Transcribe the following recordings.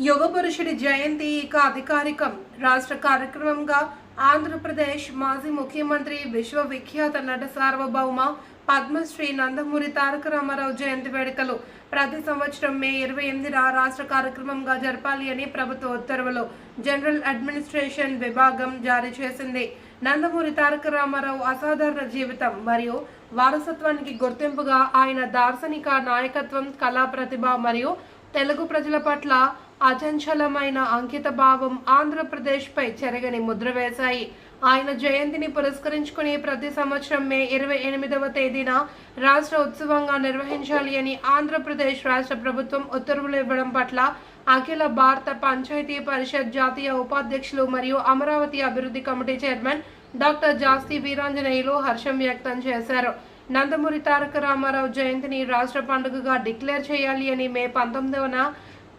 యుగ పురుషుడి జయంతి ఇక అధికారికం. రాష్ట్ర కార్యక్రమంగా ఆంధ్రప్రదేశ్ మాజీ ముఖ్యమంత్రి విశ్వవిఖ్యాత నట సార్వభౌమ పద్మశ్రీ నందమూరి తారక రామారావు జయంతి వేడుకలు. ప్రతి సంవత్సరం మే ఇరవై ఎనిమిదిన రాష్ట్ర కార్యక్రమంగా జరపాలి అని ప్రభుత్వ ఉత్తర్వులు జనరల్ అడ్మినిస్ట్రేషన్ విభాగం జారీ చేసింది. నందమూరి తారక రామారావు అసాధారణ జీవితం మరియు వారసత్వానికి గుర్తింపుగా ఆయన దార్శనిక నాయకత్వం కళా ప్రతిభ మరియు తెలుగు ప్రజల పట్ల అచంచలమైన అంకిత భావం ఆంధ్రప్రదేశ్పై చెరగని ముద్ర వేశాయి. ఆయన జయంతిని పురస్కరించుకుని ప్రతి సంవత్సరం మే ఇరవై ఎనిమిదవ తేదీన రాష్ట్ర ఉత్సవంగా నిర్వహించాలి అని ఆంధ్రప్రదేశ్ రాష్ట్ర ప్రభుత్వం ఉత్తర్వులు ఇవ్వడం పట్ల అఖిల భారత పంచాయతీ పరిషత్ జాతీయ ఉపాధ్యక్షులు మరియు అమరావతి అభివృద్ధి committee chairman doctor Jasthi Veeranjaneyulu హర్షం వ్యక్తం చేశారు. నందమూరి తారక రామారావు జయంతిని రాష్ట్ర పండుగగా డిక్లేర్ చేయాలి అని మే పంతొమ్మిదవన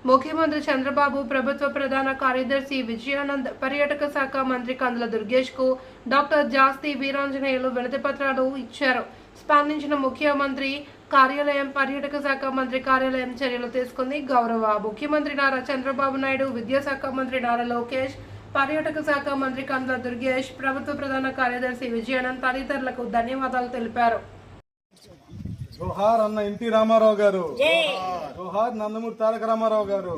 ముఖ్యమంత్రి చంద్రబాబు ప్రభుత్వ ప్రధాన కార్యదర్శి విజయానంద్ పర్యాటక శాఖ మంత్రి కందుల దుర్గేష్కు డాక్టర్ జాస్తి వీరాంజనేయులు వినతి పత్రాలు ఇచ్చారు. స్పందించిన ముఖ్యమంత్రి కార్యాలయం పర్యాటక శాఖ మంత్రి కార్యాలయం చర్యలు తీసుకుంది గౌరవ ముఖ్యమంత్రి నారా చంద్రబాబు నాయుడు విద్యాశాఖ మంత్రి నారా లోకేష్ పర్యాటక శాఖ మంత్రి కందుల దుర్గేష్ ప్రభుత్వ ప్రధాన కార్యదర్శి విజయానంద్ తదితరులకు ధన్యవాదాలు తెలిపారు. జోహార్ అన్న ఎన్టీ రామారావు గారు. జోహార్ నందమూరి తారక రామారావు గారు.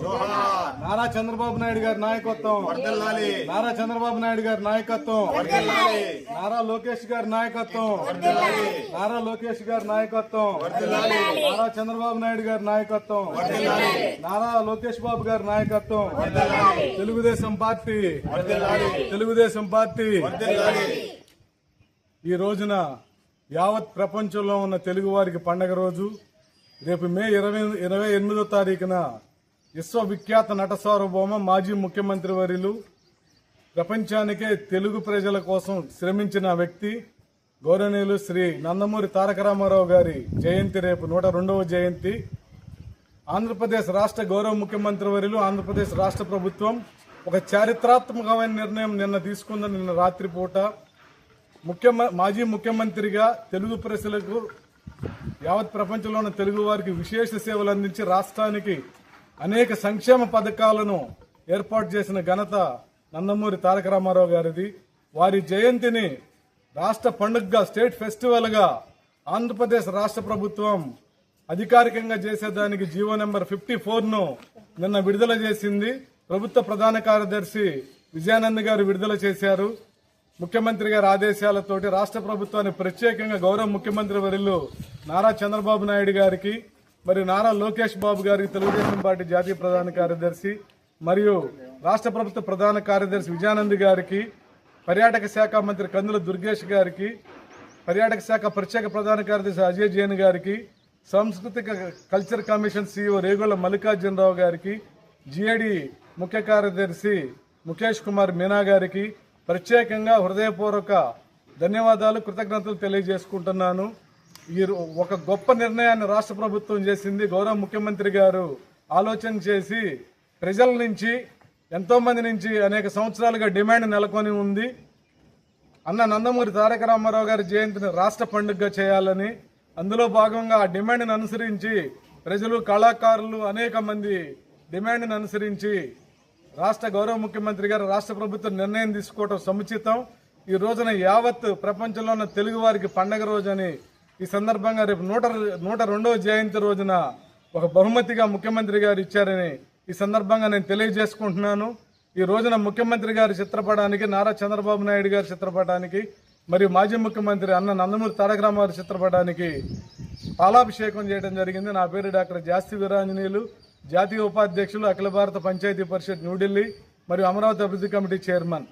నారా చంద్రబాబు నాయుడు గారి నాయకత్వం. నారా చంద్రబాబు నాయుడు గారి నాయకత్వం. నారా లోకేష్ గారి నాయకత్వం. నారా లోకేష్ గారి నాయకత్వం. నారా చంద్రబాబు నాయుడు గారి నాయకత్వం. నారా లోకేష్ బాబు గారి నాయకత్వం. తెలుగుదేశం పార్టీ. తెలుగుదేశం పార్టీ. ఈ రోజున యావత్ ప్రపంచంలో ఉన్న తెలుగువారికి పండగ రోజు రేపు మే ఇరవై ఇరవై ఎనిమిదో తారీఖున విశ్వవిఖ్యాత నట సార్వభౌమ మాజీ ముఖ్యమంత్రి వర్యులు ప్రపంచానికే తెలుగు ప్రజల కోసం శ్రమించిన వ్యక్తి గౌరవనీయులు శ్రీ నందమూరి తారక రామారావు గారి జయంతి రేపు నూట రెండవ జయంతి. ఆంధ్రప్రదేశ్ రాష్ట్ర గౌరవ ముఖ్యమంత్రి వర్యులు ఆంధ్రప్రదేశ్ రాష్ట్ర ప్రభుత్వం ఒక చారిత్రాత్మకమైన నిర్ణయం నిన్న తీసుకుందని నిన్న రాత్రిపూట ముఖ్యమ మాజీ ముఖ్యమంత్రిగా తెలుగు ప్రజలకు యావత్ ప్రపంచంలో ఉన్న తెలుగు వారికి విశేష సేవలు అందించి రాష్ట్రానికి అనేక సంక్షేమ పథకాలను ఏర్పాటు చేసిన ఘనత నందమూరి తారక రామారావు గారిది. వారి జయంతిని రాష్ట్ర పండుగగా స్టేట్ ఫెస్టివల్గా ఆంధ్రప్రదేశ్ రాష్ట్ర ప్రభుత్వం అధికారికంగా చేసేదానికి జీవో నెంబర్ ఫిఫ్టీ ఫోర్ను నిన్న విడుదల చేసింది. ప్రభుత్వ ప్రధాన కార్యదర్శి విజయానంద్ గారు విడుదల చేశారు. ముఖ్యమంత్రి గారి ఆదేశాలతోటి రాష్ట్ర ప్రభుత్వాన్ని ప్రత్యేకంగా గౌరవ ముఖ్యమంత్రి వర్యులు నారా చంద్రబాబు నాయుడు గారికి మరియు నారా లోకేష్ బాబు గారికి తెలుగుదేశం పార్టీ జాతీయ ప్రధాన కార్యదర్శి మరియు రాష్ట్ర ప్రభుత్వ ప్రధాన కార్యదర్శి విజయానంద్ గారికి పర్యాటక శాఖ మంత్రి కందుల దుర్గేష్ గారికి పర్యాటక శాఖ ప్రత్యేక ప్రధాన కార్యదర్శి అజయ్ జైన్ గారికి సాంస్కృతిక culture commission CEO Regula Mallikarjunarao గారికి జిఏడి ముఖ్య కార్యదర్శి ముఖేష్ కుమార్ మీనా గారికి ప్రత్యేకంగా హృదయపూర్వక ధన్యవాదాలు కృతజ్ఞతలు తెలియజేసుకుంటున్నాను. ఈ ఒక గొప్ప నిర్ణయాన్ని రాష్ట్ర ప్రభుత్వం చేసింది. గౌరవ ముఖ్యమంత్రి గారు ఆలోచన చేసి ప్రజల నుంచి ఎంతోమంది నుంచి అనేక సంవత్సరాలుగా డిమాండ్ నెలకొని ఉంది. అన్న నందమూరి తారక రామారావు గారి జయంతిని రాష్ట్ర పండుగగా చేయాలని అందులో భాగంగా ఆ డిమాండ్ని అనుసరించి ప్రజలు కళాకారులు అనేక మంది డిమాండ్ని అనుసరించి రాష్ట్ర గౌరవ ముఖ్యమంత్రి గారు రాష్ట్ర ప్రభుత్వం నిర్ణయం తీసుకోవడం సముచితం. ఈ రోజున యావత్ ప్రపంచంలో ఉన్న తెలుగు వారికి పండగ రోజని ఈ సందర్భంగా రేపు నూట నూట రెండవ జయంతి రోజున ఒక బహుమతిగా ముఖ్యమంత్రి గారు ఇచ్చారని ఈ సందర్భంగా నేను తెలియజేసుకుంటున్నాను. ఈ రోజున ముఖ్యమంత్రి గారి చిత్రపటానికి నారా చంద్రబాబు నాయుడు గారి చిత్రపటానికి మరియు మాజీ ముఖ్యమంత్రి అన్న నందమూరి తారక రామారావు చిత్రపటానికి పాలాభిషేకం చేయడం జరిగింది. నా పేరు డాక్టర్ జాస్తి వీరాంజనేయులు. జాతీయ ఉపాధ్యక్షులు అఖిల భారత పంచాయతీ పరిషత్ న్యూఢిల్లీ మరియు అమరావతి అభివృద్ధి కమిటీ చైర్మన్.